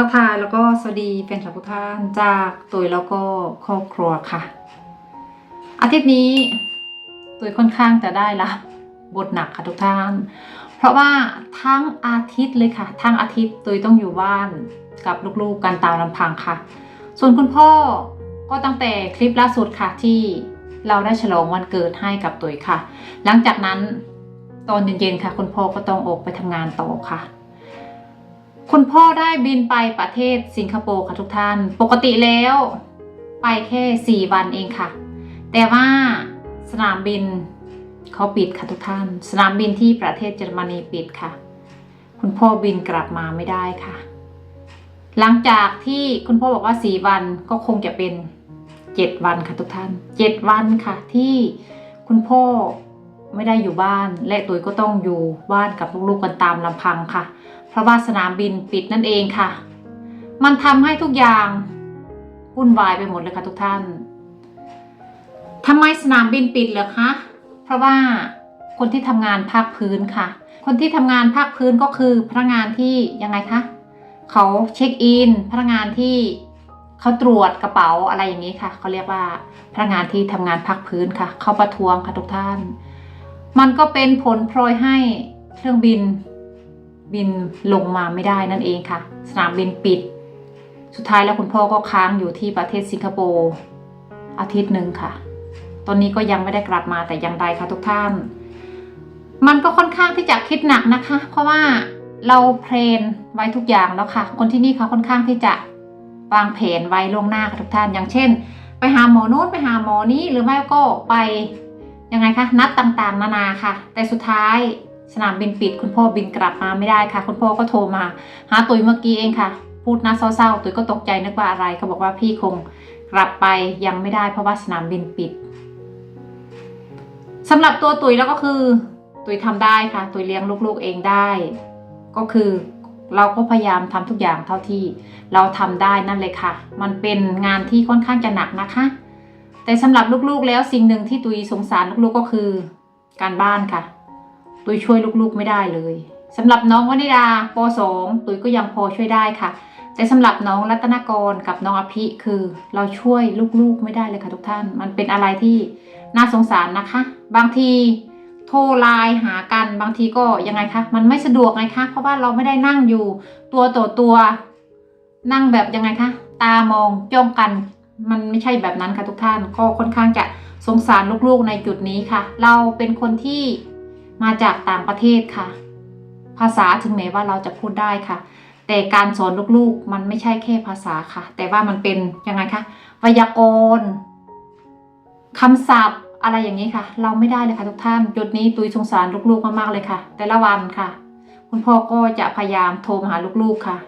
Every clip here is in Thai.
ทักทายแล้วก็สวัสดีเป็นทุกท่านจากตุยแล้วก็ครอบครัวค่ะ อาทิตย์นี้ตุยค่อนข้างจะได้รับบทหนักค่ะทุกท่าน เพราะว่าทั้งอาทิตย์เลยค่ะ ทั้งอาทิตย์ตุยต้องอยู่บ้านกับลูกๆกันตามลำพังค่ะ ส่วนคุณพ่อก็ตั้งแต่คลิปล่าสุดค่ะที่เราได้ฉลองวันเกิดให้กับตุยค่ะ หลังจากนั้นตอนเย็นๆค่ะ คุณพ่อก็ต้องออกไปทำงานต่อค่ะ คุณพ่อได้บินไปประเทศสิงคโปร์ค่ะทุกท่าน ปกติแล้ว ไปแค่ 4 วันเองค่ะ แต่ว่าสนามบินเขาปิดค่ะทุกท่าน สนามบินที่ประเทศเยอรมนีปิดค่ะ คุณพ่อบินกลับมาไม่ได้ค่ะ หลังจากที่คุณพ่อบอกว่า 4 วันก็คงจะเป็น 7 วันค่ะทุกท่าน 7 วันค่ะที่คุณพ่อไม่ได้อยู่บ้าน และตุยก็ต้องอยู่บ้านกับลูกๆกันตามลำพังค่ะ เพราะว่าสนามบินปิดนั่นเองค่ะ มันทำให้ทุกอย่างวุ่นวายไปหมดเลยค่ะทุกท่านทำไมสนามบินปิดเหรอคะ เพราะว่าคนที่ทำงานภาคพื้นค่ะ คนที่ทำงานภาคพื้นก็คือพนักงานที่ยังไงคะเขาเช็คอินพนักงานที่เขาตรวจกระเป๋าอะไรอย่างนี้ค่ะเขาเรียกว่าพนักงานที่ทำงานภาคพื้นค่ะ เขาประท้วงค่ะทุกท่าน มันก็เป็นผลพลอยให้เครื่องบิน บินลงมาไม่ได้นั่นเองค่ะ สนามบินปิด สุดท้ายแล้วคุณพ่อก็ค้างอยู่ที่ประเทศสิงคโปร์อาทิตย์หนึ่งค่ะ ตอนนี้ก็ยังไม่ได้กลับมาแต่ย่างใดค่ะทุกท่าน มันก็ค่อนข้างที่จะคิดหนักนะคะ เพราะว่าเราเพลนไว้ทุกอย่างแล้วค่ะ คนที่นี่เขาค่อนข้างที่จะวางแผนไว้ล่วงหน้าค่ะทุกท่าน อย่างเช่น ไปหาหมอโน้นไปหาหมอนี้หรือไม่ก็ไปยังไงคะนัดต่างๆ นานาค่ะ แต่สุดท้าย สนามบินปิด คุณพ่อบินกลับมาไม่ได้ค่ะ คุณพ่อก็โทรมาหาตุยเมื่อกี้เองค่ะ พูดนะเศร้าๆตุยก็ตกใจนึกว่าอะไรเขาบอกว่าพี่คงกลับไปยังไม่ได้เพราะว่าสนามบินปิดสำหรับตัวตุยแล้วก็คือ ตุยทำได้ค่ะ ตุยเลี้ยงลูกๆเองได้ ก็คือเราก็พยายามทำทุกอย่างเท่าที่เราทำได้นั่นเลยค่ะ มันเป็นงานที่ค่อนข้างจะหนักนะคะ แต่สำหรับลูกๆแล้วสิ่งหนึ่งที่ตุยสงสารลูกๆก็คือ การบ้านค่ะ ตุยช่วยลูกๆไม่ได้เลยสำหรับน้องวนิดาป .2 ตุยก็ยังพอช่วยได้ค่ะ แต่สำหรับน้องรัตนกรกับน้องอภิคือ เราช่วยลูกๆไม่ได้เลยค่ะทุกท่าน มันเป็นอะไรที่น่าสงสารนะคะ บางทีโทรไลน์หากันบางทีก็ยังไงคะมันไม่สะดวกไงคะเพราะว่าเราไม่ได้นั่งอยู่ตัวต่อตัว นั่งแบบยังไงคะตามองจ้องกันมันไม่ใช่แบบนั้นค่ะทุกท่านก็ค่อนข้างจะสงสารลูกๆในจุดนี้ค่ะ เราเป็นคนที่ มาจากต่างประเทศค่ะ ภาษาถึงแม้ว่าเราจะพูดได้ค่ะ แต่การสอนลูกๆมันไม่ใช่แค่ภาษาค่ะ แต่ว่ามันเป็นยังไงคะไวยากรณ์คำศัพท์อะไรอย่างนี้ค่ะ เราไม่ได้เลยค่ะทุกท่านจุดนี้ตุยสงสารลูกๆมากๆเลยค่ะ แต่ละวันค่ะ คุณพ่อก็จะพยายามโทรมาหาลูกๆค่ะ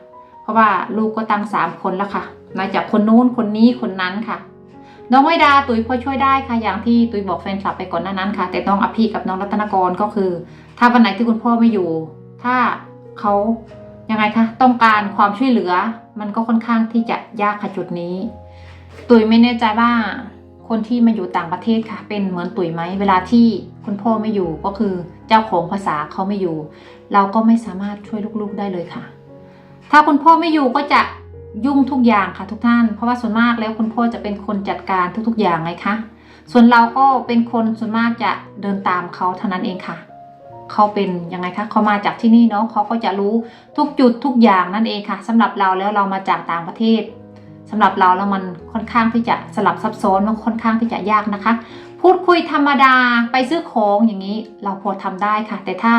เพราะว่าลูกก็ตั้งสามคนแล้วค่ะมาจากคนนู้นคนนี้คนนั้นค่ะ น้องไวดาตุยพอช่วยได้ค่ะอย่างที่ตุยบอกแฟนคลับไปก่อนหน้านั้นค่ะ แต่น้องอภิกับน้องรัตนกรก็คือ ถ้าวันไหนที่คุณพ่อไม่อยู่ ถ้าเขายังไงคะต้องการความช่วยเหลือ มันก็ค่อนข้างที่จะยากค่ะจุดนี้ ตุยไม่แน่ใจว่าคนที่มาอยู่ต่างประเทศค่ะ เป็นเหมือนตุยไหมเวลาที่คุณพ่อไม่อยู่ก็คือเจ้าของภาษาเขาไม่อยู่ เราก็ไม่สามารถช่วยลูกๆได้เลยค่ะ ถ้าคุณพ่อไม่อยู่ก็จะ ยุ่งทุกอย่างค่ะทุกท่าน เพราะว่าส่วนมากแล้วคุณพ่อจะเป็นคนจัดการทุก ๆ อย่างไงคะส่วนเราก็เป็นคนส่วนมากจะเดินตามเขาเท่านั้นเองค่ะเขาเป็นยังไงคะเขามาจากที่นี่เนาะเขาก็จะรู้ทุกจุดทุกอย่างนั่นเองค่ะสำหรับเราแล้วเรามาจากต่างประเทศสำหรับเราแล้วมันค่อนข้างที่จะสลับซับซ้อนมันค่อนข้างที่จะยากนะคะ พูดคุยธรรมดาไปซื้อของอย่างนี้เราพอทำได้ค่ะ แต่ถ้า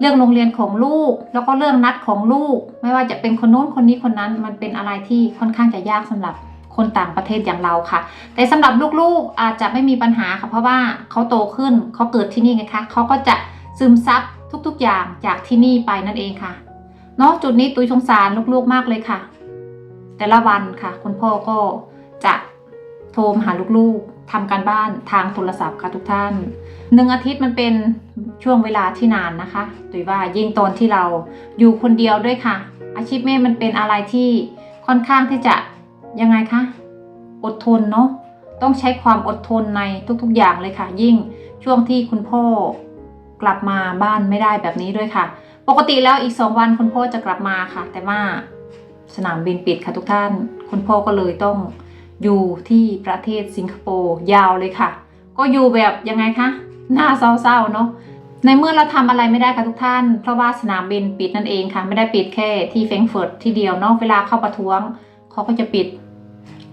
เรื่องโรงเรียนของลูก แล้วก็เรื่องนัดของลูก ไม่ว่าจะเป็นคนโน้นคนนี้คนนั้น มันเป็นอะไรที่ค่อนข้างจะยากสำหรับคนต่างประเทศอย่างเราค่ะ แต่สำหรับลูกๆอาจจะไม่มีปัญหาค่ะ เพราะว่าเขาโตขึ้นเขาเกิดที่นี่ไงคะเขาก็จะซึมซับทุกๆอย่างจากที่นี่ไปนั่นเองค่ะเนาะจุดนี้ตุยสงสารลูกๆมากเลยค่ะ แต่ละวันค่ะ คุณพ่อก็จะโทรมาหาลูกๆ ทำการบ้านทางโทรศัพท์ค่ะทุกท่านหนึ่งอาทิตย์มันเป็นช่วงเวลาที่นานนะคะตุยว่ายิ่งตอนที่เราอยู่คนเดียวด้วยค่ะ อาชีพแม่มันเป็นอะไรที่ค่อนข้างที่จะยังไงคะอดทนเนาะต้องใช้ความอดทนในทุกๆอย่างเลยค่ะ ยิ่งช่วงที่คุณพ่อกลับมาบ้านไม่ได้แบบนี้ด้วยค่ะ ปกติแล้วอีกสองวันคุณพ่อจะกลับมาค่ะ แต่ว่าสนามบินปิดค่ะทุกท่าน คุณพ่อก็เลยต้อง อยู่ที่ประเทศสิงคโปร์ยาวเลยค่ะ ก็อยู่แบบยังไงคะหน้าเศร้าๆเนาะในเมื่อเราทำอะไรไม่ได้ค่ะทุกท่าน เพราะว่าสนามบินปิดนั่นเองค่ะ ไม่ได้ปิดแค่ที่แฟรงเฟิร์ตที่เดียวเนาะเวลาเข้าประท้วงเขาก็จะปิด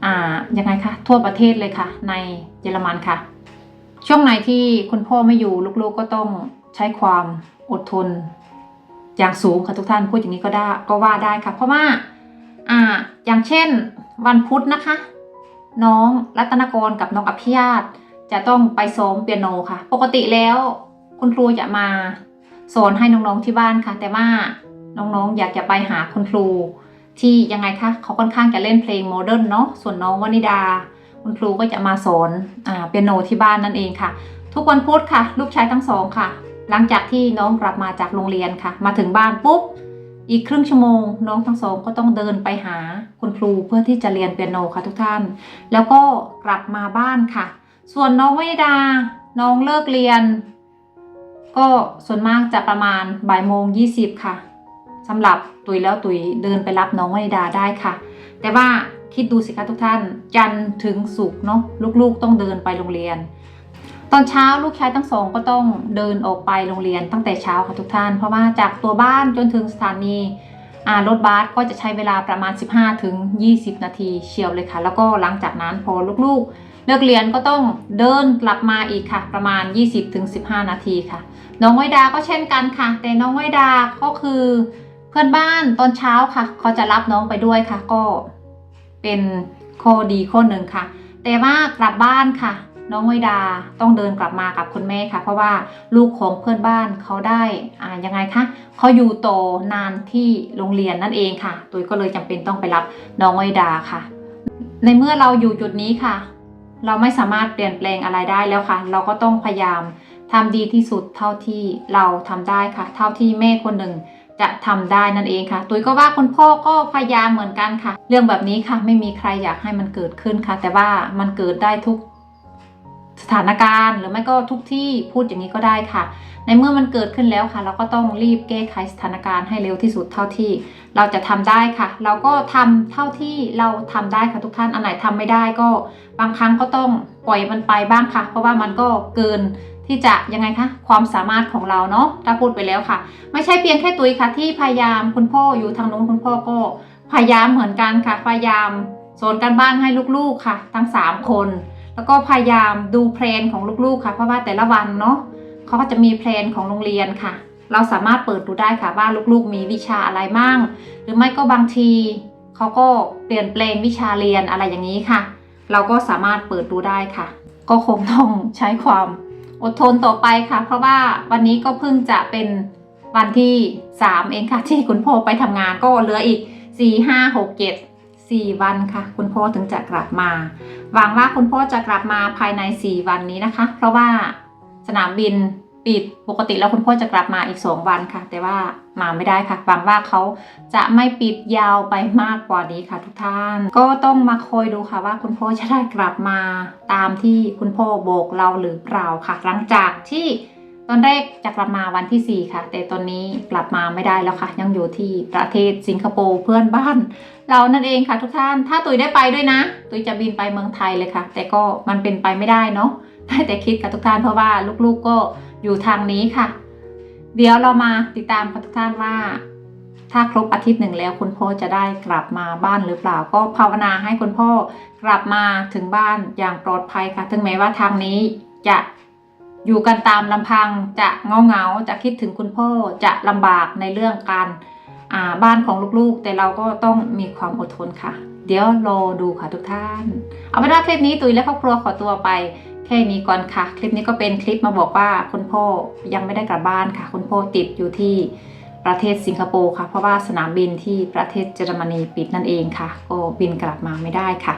อ่ายังไงคะทั่วประเทศเลยค่ะ ในเยอรมันค่ะ ช่วงไหนที่คุณพ่อไม่อยู่ลูกๆก็ต้องใช้ความอดทน อย่างสูงค่ะทุกท่านพูดอย่างนี้ก็ได้ก็ว่าได้ค่ะ เพราะว่าอ่าอย่างเช่นวันพุธนะคะ น้องรัตนกรกับน้องอภิญาตจะต้องไปซ้อมเปียโนค่ะ ปกติแล้วคุณครูจะมาสอนให้น้องๆที่บ้านค่ะ แต่ว่าน้องๆอยากจะไปหาคุณครู ที่ยังไงคะเขาค่อนข้างจะเล่นเพลงโมเดิร์นเนาะส่วนน้องวนิดา คุณครูก็จะมาสอนอ่าเปียโนที่บ้านนั่นเองค่ะ ทุกวันพุธค่ะ ลูกชายทั้งสองค่ะ หลังจากที่น้องกลับมาจากโรงเรียนค่ะ มาถึงบ้านปุ๊บ อีกครึ่งชั่วโมงน้องทั้งสองก็ต้องเดินไปหาคุณครูเพื่อที่จะเรียนเปียโนค่ะทุกท่าน แล้วก็กลับมาบ้านค่ะ ส่วนน้องวิดา น้องเลิกเรียน ก็ส่วนมากจะประมาณบ่ายโมงยี่สิบค่ะสำหรับตุยแล้วตุยเดินไปรับน้องวิดาได้ค่ะ แต่ว่าคิดดูสิคะทุกท่าน จันทร์ถึงศุกร์เนาะลูกๆต้องเดินไปโรงเรียน ตอนเช้าลูกชายทั้งสองก็ต้องเดินออกไปโรงเรียนตั้งแต่เช้าค่ะทุกท่าน เพราะว่าจากตัวบ้านจนถึงสถานีรถบัสก็จะใช้เวลาประมาณ 15ถึง20 นาทีเชียวเลยค่ะ แล้วก็หลังจากนั้นพอลูกๆ เลิกเรียนก็ต้องเดินกลับมาอีกค่ะ ประมาณ 20ถึง15 นาทีค่ะ น้องไวดาก็เช่นกันค่ะ แต่น้องไวดาก็คือเพื่อนบ้านตอนเช้าค่ะเขาจะรับน้องไปด้วยค่ะ ก็เป็นข้อดีข้อหนึ่งค่ะ แต่ว่ากลับบ้านค่ะ น้องไวดาต้องเดินกลับมากับคุณแม่ค่ะ เพราะว่าลูกของเพื่อนบ้านเขาได้อ่ายังไงคะเขาอยู่โตนานที่โรงเรียนนั่นเองค่ะตัวก็เลยจำเป็นต้องไปรับน้องไวดาค่ะ ในเมื่อเราอยู่จุดนี้ค่ะ เราไม่สามารถเปลี่ยนแปลงอะไรได้แล้วค่ะ เราก็ต้องพยายามทำดีที่สุดเท่าที่เราทำได้ค่ะ เท่าที่แม่คนหนึ่งจะทำได้นั่นเองค่ะ ตุ้ยก็ว่าคุณพ่อก็พยายามเหมือนกันค่ะ เรื่องแบบนี้ค่ะ ไม่มีใครอยากให้มันเกิดขึ้นค่ะ แต่ว่ามันเกิดได้ทุก ถานการณ์ หรือไม่ก็ทุกที่พูดอย่างนี้ก็ได้ค่ะ ในเมื่อมันเกิดขึ้นแล้วค่ะ เราก็ต้องรีบแก้ไขสถานการณ์ให้เร็วที่สุดเท่าที่ เราจะทำได้ค่ะ เราก็ทำเท่าที่เราทำได้ค่ะทุกท่านอันไหนทำไม่ได้ก็บางครั้งก็ต้องปล่อยมันไปบ้างค่ะ เพราะว่ามันก็เกินที่จะยังไงคะความสามารถของเราเนาะถ้าพูดไปแล้วค่ะ ไม่ใช่เพียงแค่ตุ้ยค่ะ ที่พยายามคุณพ่ออยู่ทางนู้นคุณพ่อก็พยายามเหมือนกันค่ะ พยายามสอนการบ้านให้ลูกๆค่ะ ทั้งสามคน แล้วก็พยายามดูเพลนของลูกๆค่ะ เพราะว่าแต่ละวันเนาะเขาก็จะมีเพลนของโรงเรียนค่ะ เราสามารถเปิดดูได้ค่ะว่าลูกๆ มีวิชาอะไรมั่ง หรือไม่ก็บางทีเขาก็เปลี่ยนแปลงวิชาเรียนอะไรอย่างนี้ค่ะ เราก็สามารถเปิดดูได้ค่ะ ก็คงต้องใช้ความอดทนต่อไปค่ะ เพราะว่าวันนี้ก็เพิ่งจะเป็นวันที่ 3 เองค่ะที่คุณพ่อไปทำงานก็เหลืออีก 4 5 6 7 4 วันค่ะ คุณพ่อถึงจะกลับมา หวังว่าคุณพ่อจะกลับมาภายใน 4 วันนี้นะคะ เพราะว่าสนามบินปิดปกติแล้วคุณพ่อจะกลับมาอีก 2 วันค่ะ แต่ว่ามาไม่ได้ค่ะหวังว่าเขาจะไม่ปิดยาวไปมากกว่านี้ค่ะ ทุกท่าน ก็ต้องมาคอยดูค่ะว่าคุณพ่อจะได้กลับมาตามที่คุณพ่อบอกเราหรือเปล่าค่ะ หลังจากที่ ตอนแรกจะกลับมาวันที่ 4 ค่ะ แต่ตอนนี้กลับมาไม่ได้แล้วค่ะ ยังอยู่ที่ประเทศสิงคโปร์เพื่อนบ้าน เรานั่นเองค่ะทุกท่าน ถ้าตุยได้ไปด้วยนะ ตุยจะบินไปเมืองไทยเลยค่ะ แต่ก็มันเป็นไปไม่ได้เนาะได้แต่คิดกับทุกท่านเพราะว่าลูกๆก็อยู่ทางนี้ค่ะ เดี๋ยวเรามาติดตามกับทุกท่านว่า ถ้าครบอาทิตย์หนึ่งแล้วคุณพ่อจะได้กลับมาบ้านหรือเปล่า ก็ภาวนาให้คุณพ่อ กลับมาถึงบ้านอย่างปลอดภัยค่ะ ถึงแม้ว่าทางนี้จะ อยู่กันตามลำพังจะเงาเงาจะคิดถึงคุณพ่อจะลำบากในเรื่องการบ้านของลูกๆ แต่เราก็ต้องมีความอดทนค่ะ เดี๋ยวรอดูค่ะทุกท่าน เอาเป็นว่าคลิปนี้ตุยและครอบครัวขอตัวไป แค่นี้ก่อนค่ะ คลิปนี้ก็เป็นคลิปมาบอกว่าคุณพ่อยังไม่ได้กลับบ้านค่ะ คุณพ่อติดอยู่ที่ประเทศสิงคโปร์ค่ะ เพราะว่าสนามบินที่ประเทศเยอรมนีปิดนั่นเองค่ะ ก็บินกลับมาไม่ได้ค่ะ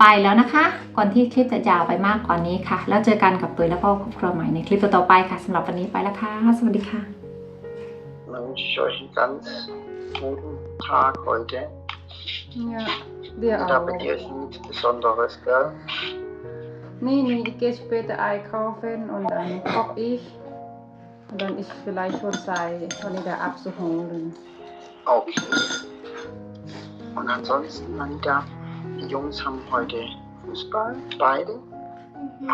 ไปแล้วนะคะ ก่อนที่คลิปจะยาวไปมากกว่านี้ค่ะ แล้วเจอกันกับตุยและพ่อครอบครัวใหม่ในคลิปต่อๆไปค่ะสำหรับวันนี้ไปแล้วค่ะ สวัสดีค่ะ Dann wünsche ich euch einen ganz guten Tag heute. Ja, dir Und habt ihr nichts Besonderes, gell? Nee, nee, ich gehe später einkaufen und dann koche ich. Und dann ist vielleicht schon Zeit, Vanida abzuholen. Okay. Und ansonsten, Anita, Die Jungs haben heute Fußball, beide. Mhm.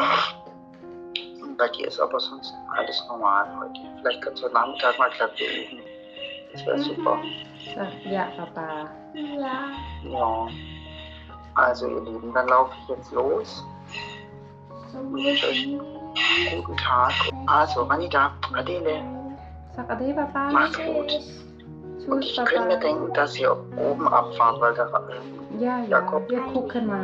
Und bei dir ist aber sonst alles normal heute. Vielleicht kannst du am Nachmittag mal Klavier üben. Das wäre mhm. super. Ja, Papa. Ja. Ja. Also ihr Lieben, dann laufe ich jetzt los. Und wünsche euch einen guten Tag. Also, Anita, Adele. Sag Ade, Papa. Macht's gut. Und ich könnte mir denken, dass ihr oben abfahrt, weil da ähm, ย่าอย่าเรียกคุกขึ้นมา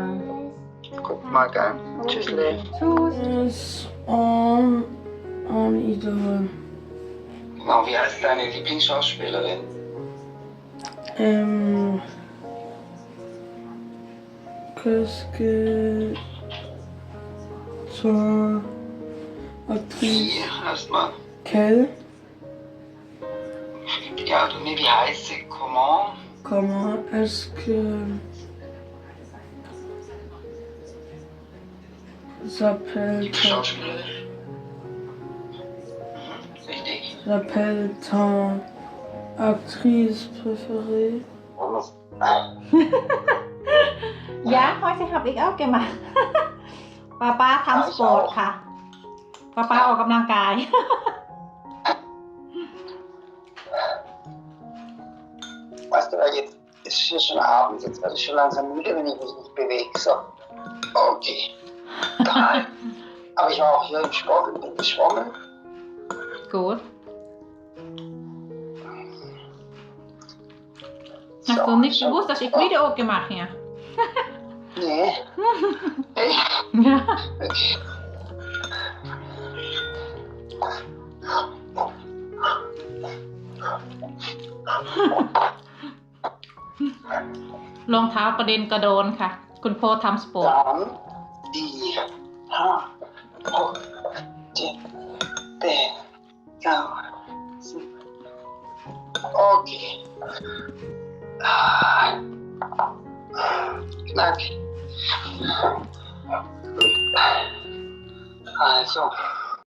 guckt mal, gell? Tschüssle. ชูส Yes, on, on Idol. Genau, wie heißt deine Lieblingsschauspielerin? Ähm, qu'est-ce que ton actrice Wie erstmal. quelle Ja, du, nee, wie heißt sie? Comment? Comment est-ce que s'appelle ton, Schauspielerin? Mhm, richtig. s'appelle ton actrice préférée ยาคอยสิครับอีกเอาเกมมาป้าป้าทำสปอร์ตค่ะป้าป้าออกกำลังกาย Weißt du, weil jetzt ist hier schon Abend, jetzt werde ich schon langsam müde, wenn ich mich nicht bewege. So. Okay. Drei. Aber ich war auch hier im Sport und bin geschwommen. กูด Hast du nicht gewusst, dass ich Video gemacht habe? Nee. Hey. Ja. Okay. รองเท้ากระเด็นกระโดนค่ะ คุณพ่อทำสปอร์ต 하 나, 어, 제, 배, 양, 오 기, 아, 나 기, 아, 좀.